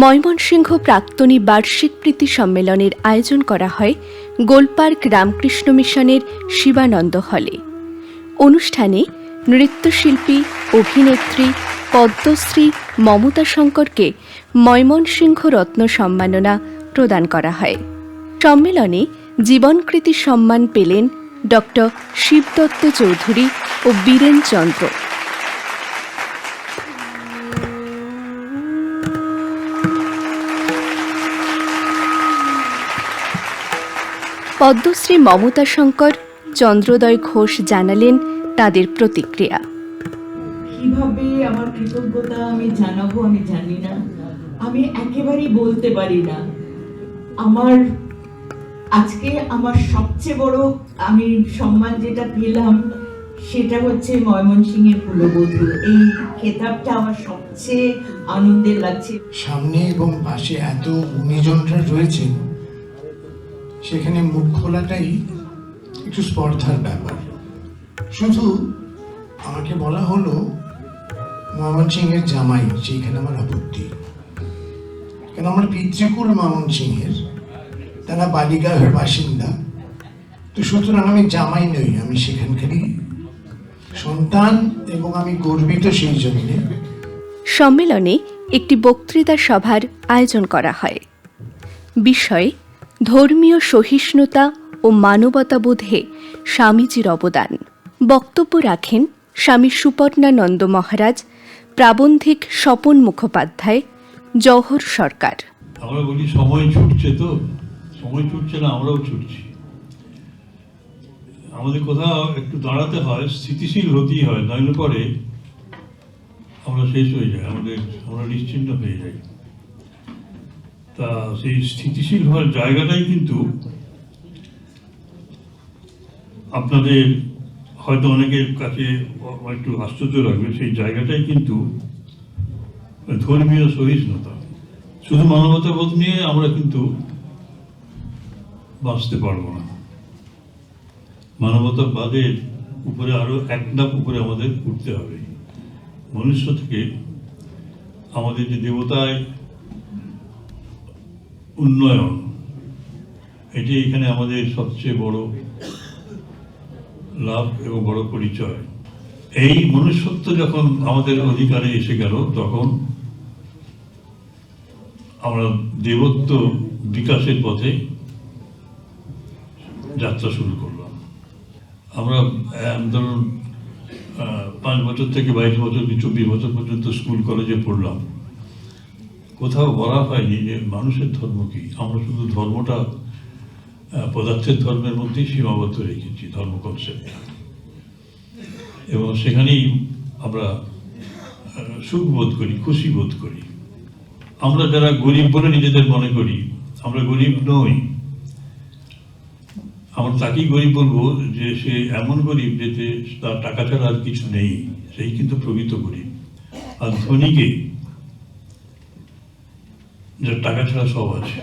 ময়মনসিংহ প্রাক্তনী বার্ষিক প্রীতি সম্মেলনের আয়োজন করা হয় গোলপার্ক রামকৃষ্ণ মিশনের শিবানন্দ হলে। অনুষ্ঠানে নৃত্যশিল্পী, অভিনেত্রী পদ্মশ্রী মমতা শঙ্করকে ময়মনসিংহ রত্ন সম্মাননা প্রদান করা হয়। সম্মেলনে জীবনকৃতি সম্মান পেলেন ডক্টর শিবদত্ত চৌধুরী ও বীরেন চন্দ্র। পদ্মশ্রী মমতা শঙ্কর চন্দ্রোদয় ঘোষ জানালেন তাদের প্রতিক্রিয়া। কীভাবে আমার কৃতজ্ঞতা আমি জানাব আমি জানি না। আমি একেবারেই বলতে পারি না। আমার আজকে আমার সবচেয়ে বড় আমি সম্মান যেটা পেলাম সেটা হচ্ছে ময়মনসিংহের কুলবধূ এই খেতাবটা আমার সবচেয়ে আনন্দের লাগছে। সামনে এবং পাশে এত গুণীজনরা রয়েছেন সেখানে মুখ খোলাটাই একটু স্পর্ধার ব্যাপার। শুধু আমাকে বলা হলো মোহাম্মদ সিংয়ের জামাই সেইখানে আমার আপত্তি। কেন আমার পিতৃকুল মোহাম্মদ সিংহের তারা বালিগাঁয়ের বাসিন্দা। তো সুতরাং আমি জামাই নই, আমি সেখানকারই সন্তান এবং আমি গর্বিত সেই জন্যে। সম্মেলনে একটি বক্তৃতা সভার আয়োজন করা হয়। বিষয় ধর্মীয় সহিষ্ণুতা ও মানবতাবোধে স্বামীজির অবদান। বক্তব্য রাখেন স্বামী সুপর্ণানন্দ মহারাজ, প্রাবন্ধিক স্বপন মুখোপাধ্যায়, জওহর সরকার। আমরা বলি, সময় ছুটছে তো। সময় ছুটছে না, আমরাও ছুটছি। আমাদের কোথাও একটু দাঁড়াতে হয়, স্থিতিশীল হতেই হয়, নইলে পরে আমরা শেষ হয়ে যাই, আমাদের, আমরা নিশ্চিন্ন হয়ে যাই। তা সেই স্থিতিশীল হওয়ার জায়গাটাই কিন্তু আপনাদের হয়তো অনেকের কাছে একটু আশ্চর্য লাগবে, সেই জায়গাটাই কিন্তু ধর্মীয় সহিষ্ণুতা। শুধু মানবতাবোধ নিয়ে আমরা কিন্তু বাঁচতে পারব না। মানবতাবাদের উপরে আরও এক ধাপ উপরে আমাদের উঠতে হবে। মনুষ্য থেকে আমাদের যে দেবতায় উন্নয়ন। এটি এখানে আমাদের সবচেয়ে বড় লাভ এবং বড় পরিচয়। এই মনুষ্যত্ব যখন আমাদের অধিকারে এসে গেল, তখন আমরা দেবত্ব বিকাশের পথে যাত্রা শুরু করলাম। আমরা ধরুন পাঁচ বছর থেকে বাইশ বছর কি চব্বিশ বছর পর্যন্ত স্কুল, কলেজে পড়লাম। কোথাও বলা হয়নি যে মানুষের ধর্ম কি। আমরা শুধু ধর্মটা পদার্থের ধর্মের মধ্যেই সীমাবদ্ধ রেখেছি, ধর্ম কনসেপ্ট এবং সেখানেই আমরা সুখ বোধ করি, খুশি বোধ করি। আমরা যারা গরিব বলে নিজেদের মনে করি, আমরা গরিব নই। আমরা তাকেই গরিব বলব যে সে এমন গরিব যেতে তার টাকা ছাড়া আর কিছু নেই। সেই কিন্তু প্রকৃত গরিব। আর ধনীকে যার টাকা ছাড়া সব আছে।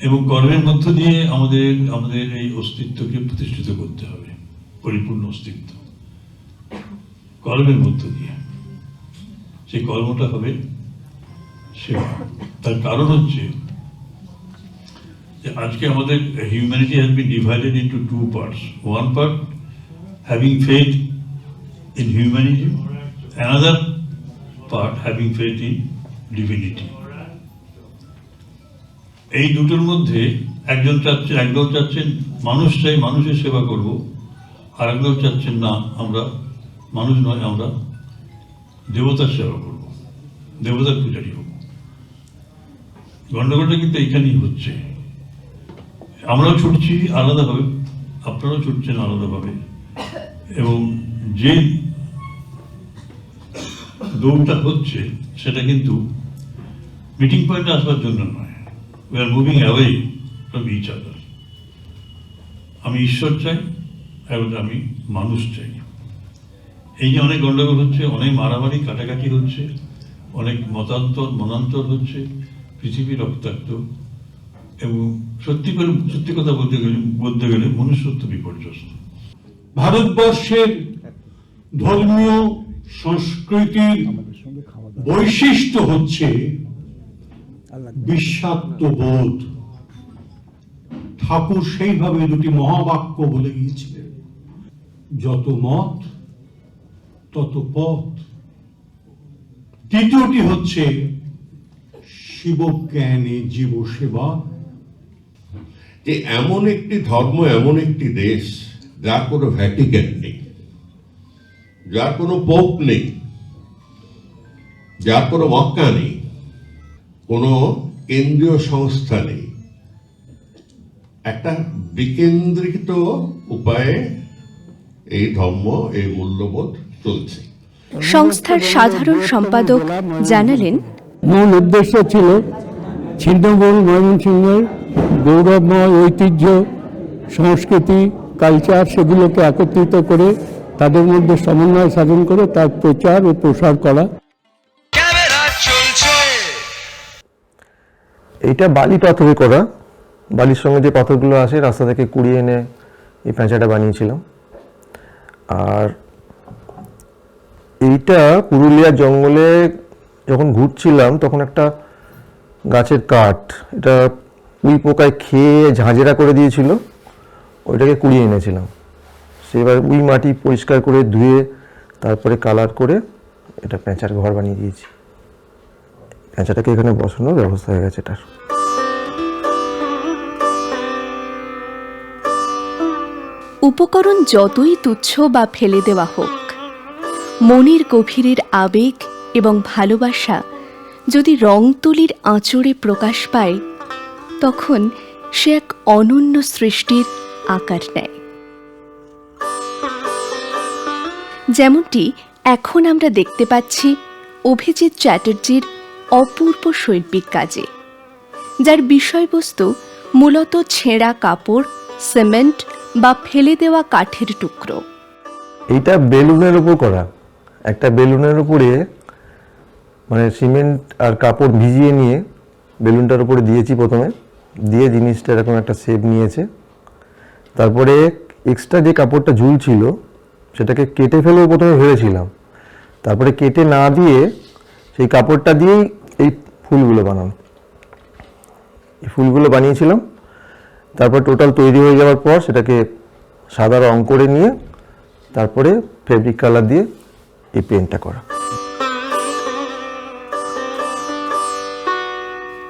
এবং কর্মের মধ্য দিয়ে আমাদের আমাদের এই অস্তিত্বকে প্রতিষ্ঠিত করতে হবে, পরিপূর্ণ অস্তিত্ব। কর্মের মধ্য দিয়ে। সেই কর্মটা হবে সেবা। তার কারণ হচ্ছে যে আজকে আমাদের humanity has been divided into two parts one part having faith in humanity another part having faith in divinity এই দুটোর মধ্যে একজন চাচ্ছেন, একদল চাচ্ছেন, মানুষ চাই মানুষের সেবা করব আর একদল চাচ্ছেন না, আমরা মানুষ নয়, আমরা দেবতার সেবা করব, দেবতার পূজারি হব। গন্ডগোলটা কিন্তু এখানেই হচ্ছে। আমরাও ছুটছি আলাদাভাবে, আপনারাও ছুটছেন আলাদাভাবে। এবং যে দৌড়টা হচ্ছে, সেটা কিন্তু মিটিং পয়েন্টে আসবার জন্য নয়। We are moving away from each other আমি ঈশ্বর চাই, এবং আমি মানুষ চাই। এই যে অনেক গন্ডগোল হচ্ছে, অনেক মারামারি, কাটাকাটি হচ্ছে, অনেক মতান্তর, মনান্তর হচ্ছে, পৃথিবী রক্তাক্ত। এবং সত্যি করে, সত্যি কথা বলতে গেলে বলতে গেলে মনুষ্যত্ব বিপর্যস্ত। ভারতবর্ষের ধর্মীয় সংস্কৃতির বৈশিষ্ট্য হচ্ছে বিশ্বাত্মবোধ ঠাকুর সেইভাবে দুটি মহাবাক্য বলে গিয়েছিলেন। যত মত তত পথ। তৃতীয়টি হচ্ছে শিবজ্ঞানে জীব সেবা যে এমন একটি ধর্ম এমন একটি দেশ যার কোনো ভ্যাটিকেন নেই। যার কোনো পোপ নেই যার কোনো মক্কা নেই কোনো কেন্দ্রীয় সংস্থা নেই। একটা বিকেন্দ্রিত উপায়ে এই ধর্ম এই মূল্যবোধ চলছে। সংস্থার সাধারণ সম্পাদক জানালেন মূল উদ্দেশ্য ছিল ছিন্নমূল ময়মনসিংহের গৌরবময় ঐতিহ্য সংস্কৃতি কালচার সেগুলোকে একত্রিত করে তাদের মধ্যে সমন্বয় সাধন করে তার প্রচার ও প্রসার করা। ক্যামেরা চলছে। এইটা বালি পাথরে করা। বালির সঙ্গে যে পাথরগুলো আসে রাস্তা থেকে কুড়িয়ে এনে এই প্যাঁচাটা বানিয়েছিলাম। আর এইটা পুরুলিয়ার জঙ্গলে যখন ঘুরছিলাম তখন একটা গাছের কাঠ এটা উই পোকায় খেয়ে ঝাঁঝেরা করে দিয়েছিল ওইটাকে কুড়িয়ে এনেছিলাম। সেবার ওই মাটি পরিষ্কার করে ধুয়ে তারপরে কালার করে এটা প্যাঁচার ঘর বানিয়ে দিয়েছি। প্যাঁচাটাকে এখানে বসানোর ব্যবস্থা হয়ে গেছে এটার। উপকরণ যতই তুচ্ছ বা ফেলে দেওয়া হোক, মনের গভীরের আবেগ এবং ভালোবাসা যদি রং তুলির আঁচড়ে প্রকাশ পায়, তখন সে এক অনন্য সৃষ্টির আকার নেয়। যেমনটি এখন আমরা দেখতে পাচ্ছি অভিজিৎ চ্যাটার্জির অপূর্ব শৈল্পিক কাজে, যার বিষয়বস্তু মূলত ছেঁড়া কাপড়, সিমেন্ট বা ফেলে দেওয়া কাঠের টুকরো। এটা বেলুনের উপর করা। একটা বেলুনের উপরে মানে সিমেন্ট আর কাপড় ভিজিয়ে নিয়ে বেলুনটার উপরে দিয়েছি প্রথমে। দিয়ে জিনিসটা এরকম একটা শেপ নিয়েছে। তারপরে এক্সট্রা যে কাপড়টা ঝুলছিল সেটাকে কেটে ফেলেও প্রথমে ভেবেছিলাম। তারপরে কেটে না দিয়ে সেই কাপড়টা দিয়েই এই ফুলগুলো বানানো এই ফুলগুলো বানিয়েছিলাম। তারপর টোটাল তৈরি হয়ে যাওয়ার পর সেটাকে সাদা রং করে নিয়ে তারপরে ফেব্রিক কালার দিয়ে এই পেন্টটা করা।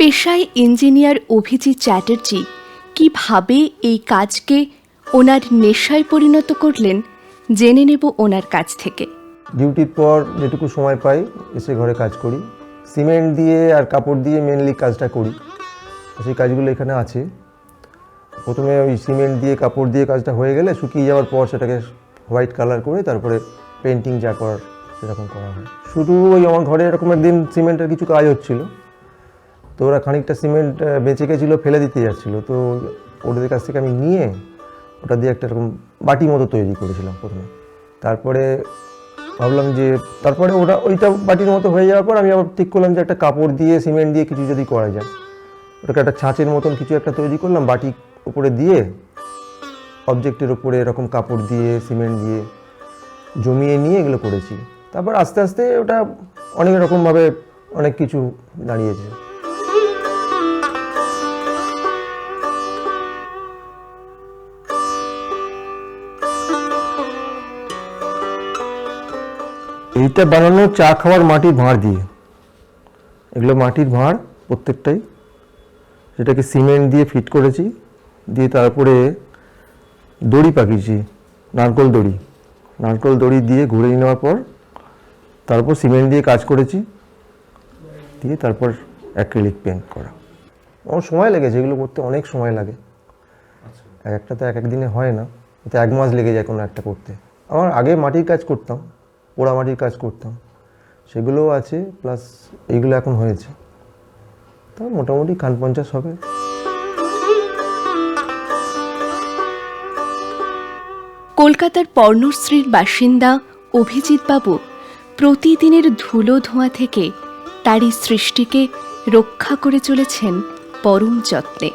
পেশায় ইঞ্জিনিয়ার অভিজিৎ চ্যাটার্জি কীভাবে এই কাজকে ওনার নেশায় পরিণত করলেন জেনে নেব ওনার কাছ থেকে। ডিউটির পর যেটুকু সময় পাই, এসে ঘরে কাজ করি। সিমেন্ট দিয়ে আর কাপড় দিয়ে মেনলি কাজটা করি। সেই কাজগুলো এখানে আছে। প্রথমে ওই সিমেন্ট দিয়ে, কাপড় দিয়ে কাজটা হয়ে গেলে শুকিয়ে যাওয়ার পর সেটাকে হোয়াইট কালার করে তারপরে পেন্টিং যা করার সেরকম করা হয়। শুধু ওই আমার ঘরে এরকম একদিন সিমেন্টের কিছু কাজ হচ্ছিল। তো ওরা খানিকটা সিমেন্ট বেঁচে গেছিল, ফেলে দিতে যাচ্ছিল। তো ওদের কাছ থেকে আমি নিয়ে ওটা দিয়ে একটা এরকম বাটি মতো তৈরি করেছিলাম প্রথমে। তারপরে ভাবলাম যে, তারপরে ওটা, ওইটা বাটির মতো হয়ে যাওয়ার পর আমি আবার ঠিক করলাম যে একটা কাপড় দিয়ে, সিমেন্ট দিয়ে কিছু যদি করা যায়। ওটাকে একটা ছাঁচের মতন কিছু একটা তৈরি করলাম, বাটি উপরে দিয়ে অবজেক্টের উপরে এরকম কাপড় দিয়ে, সিমেন্ট দিয়ে জমিয়ে নিয়ে এগুলো করেছি। তারপর আস্তে আস্তে ওটা অনেক রকমভাবে অনেক কিছু দাঁড়িয়েছে। এইটা বানানো চা খাওয়ার মাটির ভাঁড় দিয়ে। এগুলো মাটির ভাঁড় প্রত্যেকটাই। সেটাকে সিমেন্ট দিয়ে ফিট করেছি দিয়ে তারপরে দড়ি পাকিয়েছি নারকোল দড়ি। নারকোল দড়ি দিয়ে ঘুরে নেওয়ার পর তারপর সিমেন্ট দিয়ে কাজ করেছি দিয়ে তারপর অ্যাক্রিলিক পেন্ট করা। আমার সময় লেগেছে এগুলো করতে অনেক সময় লাগে। এক একটা তো এক এক দিনে হয় না তো এক মাস লেগে যায় কোনো একটা করতে। আমার আগে মাটির কাজ করতাম পোড়া মাটির কাজ করতাম। সেগুলোও আছে প্লাস এইগুলো এখন হয়েছে। তা মোটামুটি খান পঞ্চাশ হবে। কলকাতার পর্ণশ্রীর বাসিন্দা অভিজিৎবাবু প্রতিদিনের ধুলো ধোঁয়া থেকে তারই সৃষ্টিকে রক্ষা করে চলেছেন পরম যত্নে।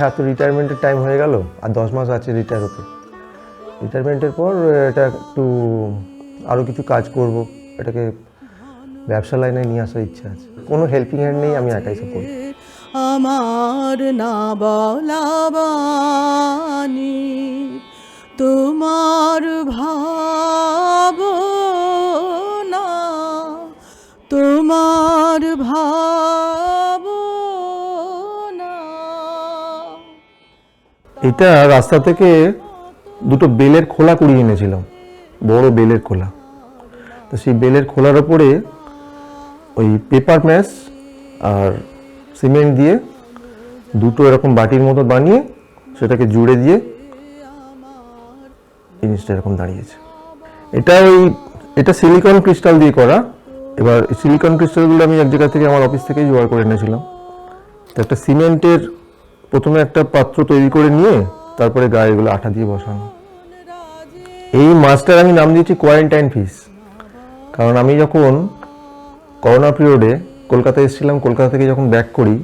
পরে তো রিটায়ারমেন্টের টাইম হয়ে গেল, আর দশ মাস আছে রিটায়ার হতে। রিটায়ারমেন্টের পর এটা একটু আরও কিছু কাজ করব, এটাকে ব্যবসা লাইনে নিয়ে আসার ইচ্ছা আছে। কোনো হেল্পিং হ্যান্ড নেই, আমি একাই সব আমার না বলাবানি তোমার ভাব না তোমার ভাবনা এটা রাস্তা থেকে দুটো বেলের খোলা কুড়িয়ে এনেছিলাম, বড় বেলের খোলা। তো সেই বেলের খোলার ওপরে ওই পেপার ম্যাশ আর সিমেন্ট দিয়ে দুটো এরকম বাটির মতো বানিয়ে সেটাকে জুড়ে দিয়ে জিনিসটা এরকম দাঁড়িয়েছে। এটা ওই, এটা সিলিকন ক্রিস্টাল দিয়ে করা। এবার সিলিকন ক্রিস্টালগুলো আমি এক জায়গা থেকে আমার অফিস থেকেই জোগাড় করে এনেছিলাম। তো একটা সিমেন্টের প্রথমে একটা পাত্র তৈরি করে নিয়ে তারপরে গায়ে এগুলো আঠা দিয়ে বসানো। এই মাছটার আমি নাম দিয়েছি কোয়ারেন্টাইন ফিস কারণ আমি যখন করোনা পিরিয়ডে কলকাতায় এসেছিলাম, কলকাতা থেকে যখন ব্যাক করি,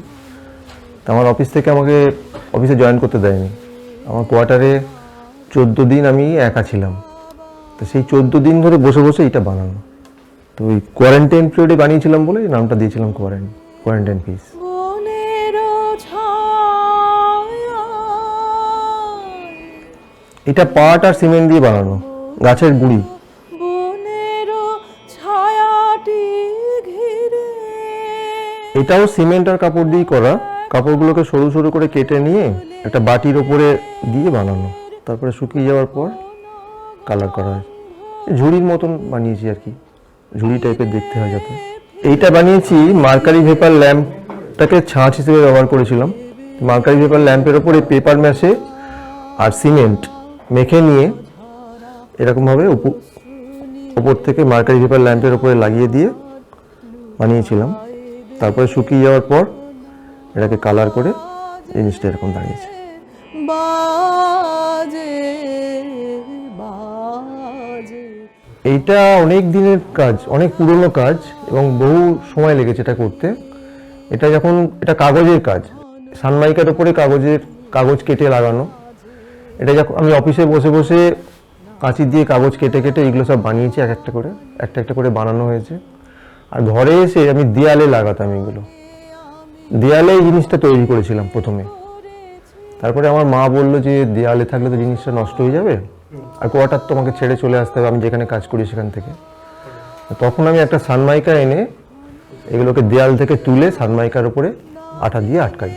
তা আমার অফিস থেকে আমাকে অফিসে জয়েন করতে দেয়নি। আমার কোয়ার্টারে চোদ্দ দিন আমি একা ছিলাম। তো সেই চোদ্দ দিন ধরে বসে বসে এটা বানানো। তো ওই কোয়ারেন্টাইন পিরিয়ডে বানিয়েছিলাম বলে নামটা দিয়েছিলাম কোয়ারেন্ট কোয়ারেন্টাইন ফিস এটা পাট আর সিমেন্ট দিয়ে বানানো গাছের গুঁড়ি। এটাও সিমেন্ট আর কাপড় দিয়ে করা। কাপড়গুলোকে সরু সরু করে কেটে নিয়ে একটা বাটির ওপরে দিয়ে বানানো। তারপরে শুকিয়ে যাওয়ার পর কালার করা হয়। ঝুড়ির মতন বানিয়েছি আর কি। ঝুড়ি টাইপের দেখতে হয় যাতে। এইটা বানিয়েছি মার্কারি ভেপার ল্যাম্পটাকে ছাঁচ হিসেবে ব্যবহার করেছিলাম। মার্কারি ভেপার ল্যাম্পের ওপরে পেপার ম্যাশে আর সিমেন্ট। মেখে নিয়ে এরকমভাবে উপ- ওপর থেকে মার্কারি ভেপার ল্যাম্পের ওপরে লাগিয়ে দিয়ে বানিয়েছিলাম। তারপরে শুকিয়ে যাওয়ার পর এটাকে কালার করে জিনিসটা এরকম দাঁড়িয়েছে। এইটা অনেক দিনের কাজ অনেক পুরনো কাজ এবং বহু সময় লেগেছে এটা করতে। এটা যখন এটা কাগজের কাজ। সানমাইকার উপরে কাগজের কাগজ কেটে লাগানো। এটা যখন আমি অফিসে বসে বসে কাঁচি দিয়ে কাগজ কেটে কেটে এগুলো সব বানিয়েছি এক একটা করে, একটা একটা করে বানানো হয়েছে। আর ঘরে এসে আমি দেয়ালে লাগাতাম এগুলো। দেয়ালে এই জিনিসটা তৈরি করেছিলাম প্রথমে। তারপরে আমার মা বলল যে, দেয়ালে থাকলে তো জিনিসটা নষ্ট হয়ে যাবে। আর কোয়াটার তো আমাকে ছেড়ে চলে আসতে হবে, আমি যেখানে কাজ করি সেখান থেকে। তখন আমি একটা সানমাইকা এনে এগুলোকে দেয়াল থেকে তুলে সানমাইকার উপরে আঠা দিয়ে আটকাই।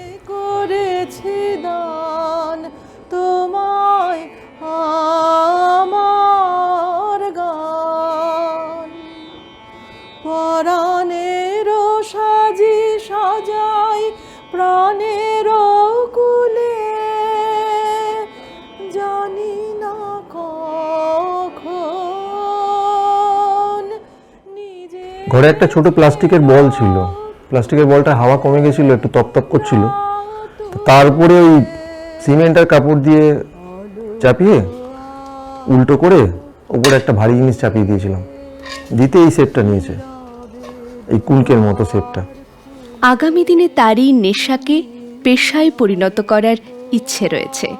সাজি সাজাই প্রাণের কুলে জানি না ঘরে একটা ছোট প্লাস্টিকের বল ছিল। প্লাস্টিকের বলটা হাওয়া কমে গেছিল, একটু তপতপ করছিল। তারপরে ওই সিমেন্ট আর কাপড় দিয়ে চাপিয়ে উল্টো করে ওপরে একটা ভারী জিনিস চাপিয়ে দিয়েছিলাম। দিতে এই শেপটা নিয়েছে। এই কুলকের মতো শেপটা আগামী দিনে তারই নেশাকে পেশায় পরিণত করার ইচ্ছে রয়েছে।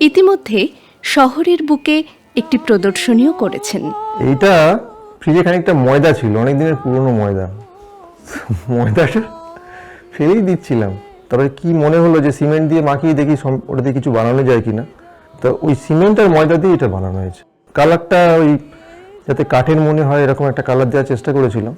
ইতিমধ্যে শহরের বুকে একটি প্রদর্শনীও করেছেন। এইটা ফ্রিজে খানিকটা ময়দা ছিল অনেক দিনের পুরনো ময়দা। ময়দাটা ফেলেই দিচ্ছিলাম। তারপরে কি মনে হলো যে সিমেন্ট দিয়ে মাখিয়ে দেখি সম- ওটা দিয়ে কিছু বানানো যায় কিনা? তো ওই সিমেন্ট আর ময়দা দিয়ে এটা বানানো হয়েছে। কালারটা ওই যাতে কাঠের মনে হয় এরকম একটা কালার দেওয়ার চেষ্টা করেছিলাম।